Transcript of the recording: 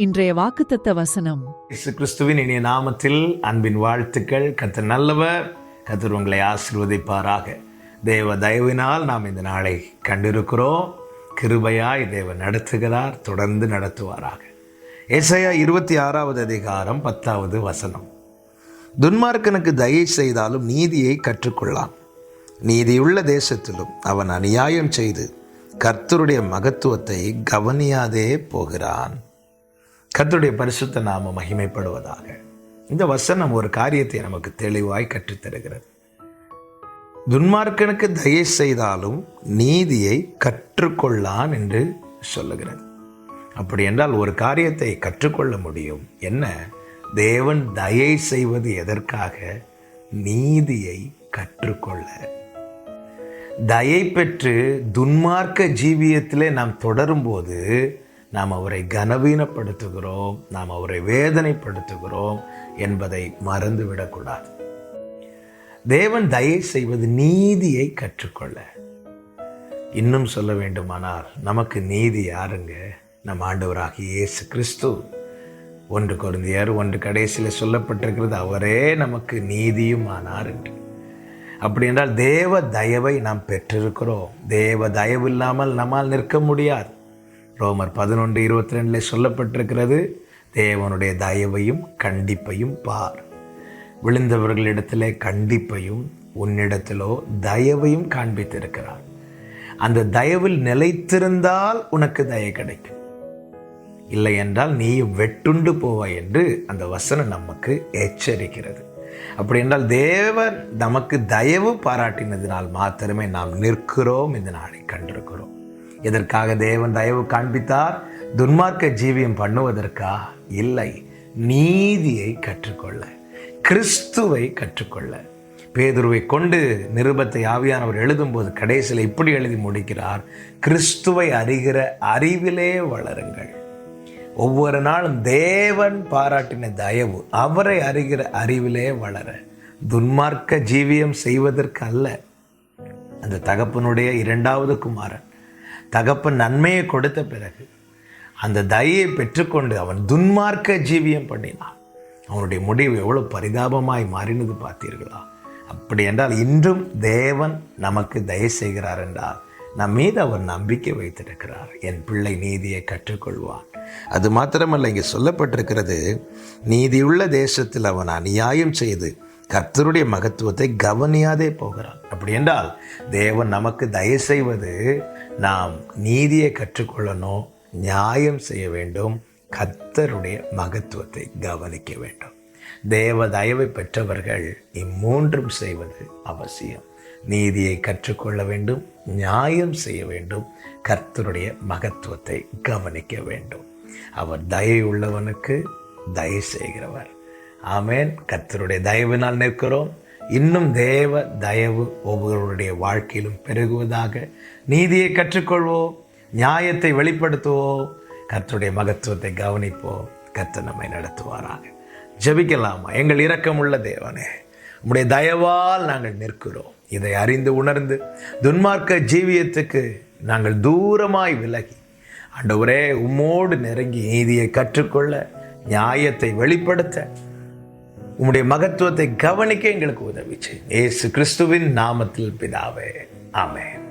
இன்றைய வாக்குத்தத்த வசனம். இசு கிறிஸ்துவின் இனிய நாமத்தில் அன்பின் வாழ்த்துக்கள். கத்தர் நல்லவர் கத்தர் உங்களை ஆசிர்வதிப்பாராக. தேவ தயவினால் நாம் இந்த நாளை கண்டிருக்கிறோம். கிருபையாய் தேவன் நடத்துகிறார் தொடர்ந்து நடத்துவாராக. ஏசாயா இருபத்தி ஆறாவது அதிகாரம் பத்தாவது வசனம். துன்மார்க்கனுக்கு தயை செய்தாலும் நீதியை கற்றுக்கொள்ளான். நீதியுள்ள தேசத்திலும் அவன் அநியாயம் செய்து கர்த்தருடைய மகத்துவத்தை கவனியாதே போகிறான். கர்த்தருடைய பரிசுத்த நாம மகிமைப்படுவதாக. இந்த வசனம் ஒரு காரியத்தை நமக்கு தெளிவாய் கற்றுத்தருகிறது. துன்மார்க்கனுக்கு தயை செய்தாலும் நீதியை கற்றுக்கொள்ளான் என்று சொல்லுகிறது. அப்படி என்றால் ஒரு காரியத்தை கற்றுக்கொள்ள முடியும். என்ன? தேவன் தயை செய்வது எதற்காக? நீதியை கற்றுக்கொள்ள. தயை பெற்று துன்மார்க்க ஜீவியத்திலே நாம் தொடரும்போது நாம் அவரை கனவீனப்படுத்துகிறோம் நாம் அவரை வேதனைப்படுத்துகிறோம் என்பதை மறந்துவிடக்கூடாது. தேவன் தயவு செய்வது நீதியை கற்றுக்கொள்ள. இன்னும் சொல்ல வேண்டுமானால் நமக்கு நீதி யாருங்க? நம் ஆண்டவராக இயேசு கிறிஸ்து. ஒன்று குருந்தியர் ஒன்று கடைசியில் சொல்லப்பட்டிருக்கிறது அவரே நமக்கு நீதியும் ஆனார் என்று அப்படி என்றால் தேவ தயவை நாம் பெற்றிருக்கிறோம். தேவ தயவு இல்லாமல் நம்மால் நிற்க முடியாது. ரோமர் பதினொன்று இருபத்தி ரெண்டில் சொல்லப்பட்டிருக்கிறது தேவனுடைய தயவையும் கண்டிப்பையும் பார். விழுந்தவர்களிடத்திலே கண்டிப்பையும் உன்னிடத்திலோ தயவையும் காண்பித்திருக்கிறார். அந்த தயவில் நிலைத்திருந்தால் உனக்கு தய கிடைக்கும். இல்லை என்றால் நீயும் வெட்டுண்டு போவாய் என்று அந்த வசனம் நமக்கு எச்சரிக்கிறது. அப்படி என்றால் தேவன் நமக்கு தயவு பாராட்டினதினால் மாத்திரமே நாம் நிற்கிறோம் இந்த நாளை கண்டிருக்கிறோம். இதற்காக தேவன் தயவு காண்பித்தார்? துன்மார்க்க ஜீவியம் பண்ணுவதற்கா? இல்லை. நீதியை கற்றுக்கொள்ள. கிறிஸ்துவை கற்றுக்கொள்ள. பேதுருவை கொண்டு நிருபத்தை ஆவியானவர் எழுதும்போது கடைசியில் இப்படி எழுதி முடிக்கிறார் கிறிஸ்துவை அறிகிற அறிவிலே வளருங்கள். ஒவ்வொரு நாளும் தேவன் பாராட்டின தயவு அவரை அறிகிற அறிவிலே வளர. துன்மார்க்க ஜீவியம் செய்வதற்கு அல்ல அந்த தகப்பனுடைய இரண்டாவது குமாரன். தகப்பன் நன்மையை கொடுத்த பிறகு அந்த தயையை பெற்றுக்கொண்டு அவன் துன்மார்க்க ஜீவியம் பண்ணினான். அவனுடைய முடிவு எவ்வளோ பரிதாபமாய் மாறினது பார்த்தீர்களா? அப்படி என்றால் இன்றும் தேவன் நமக்கு தயவு செய்கிறார் என்றால் நம் மீது அவர் நம்பிக்கை வைத்திருக்கிறார். என் பிள்ளை நீதியை கற்றுக்கொள்வான். அது மாத்திரமல்ல இங்கே சொல்லப்பட்டிருக்கிறது நீதியுள்ள தேசத்தில் அவன் அநியாயம் செய்து கர்த்தருடைய மகத்துவத்தை கவனியாதே போகிறான் அப்படி என்றால் தேவன் நமக்கு தயவு செய்வது நாம் நீதியை கற்றுக்கொள்ளணும் நியாயம் செய்ய வேண்டும் கர்த்தருடைய மகத்துவத்தை கவனிக்க வேண்டும். தேவ தயவை பெற்றவர்கள் இம்மூன்றும் செய்வது அவசியம். நீதியை கற்றுக்கொள்ள வேண்டும் நியாயம் செய்ய வேண்டும் கர்த்தருடைய மகத்துவத்தை கவனிக்க வேண்டும். அவர் தயை உள்ளவனுக்கு தயை செய்கிறவர். ஆமேன். கர்த்தருடைய தயவினால் நிற்கிறோம். இன்னும் தேவ தயவு ஒவ்வொருவருடைய வாழ்க்கையிலும் பெருகுவதாக நீதியை கற்றுக்கொள்வோம். நியாயத்தை வெளிப்படுத்துவோம். கத்தருடைய மகத்துவத்தை கவனிப்போம். கத்த நம்மை நடத்துவாராக. ஜெபிக்கலாமா? எங்கள் இரக்கமுள்ள தேவனே உம்முடைய தயவால் நாங்கள் நிற்கிறோம். இதை அறிந்து உணர்ந்து துன்மார்க்க ஜீவியத்துக்கு நாங்கள் தூரமாய் விலகி ஆண்டவரே உம்மோடு நெருங்கி நீதியை கற்றுக்கொள்ள நியாயத்தை வெளிப்படுத்த உம்முடைய மகத்துவத்தை கவனிக்க எங்களுக்கு உதவி செய்யும் ஏசு கிறிஸ்துவின் நாமத்தில் பிதாவே. ஆமென்.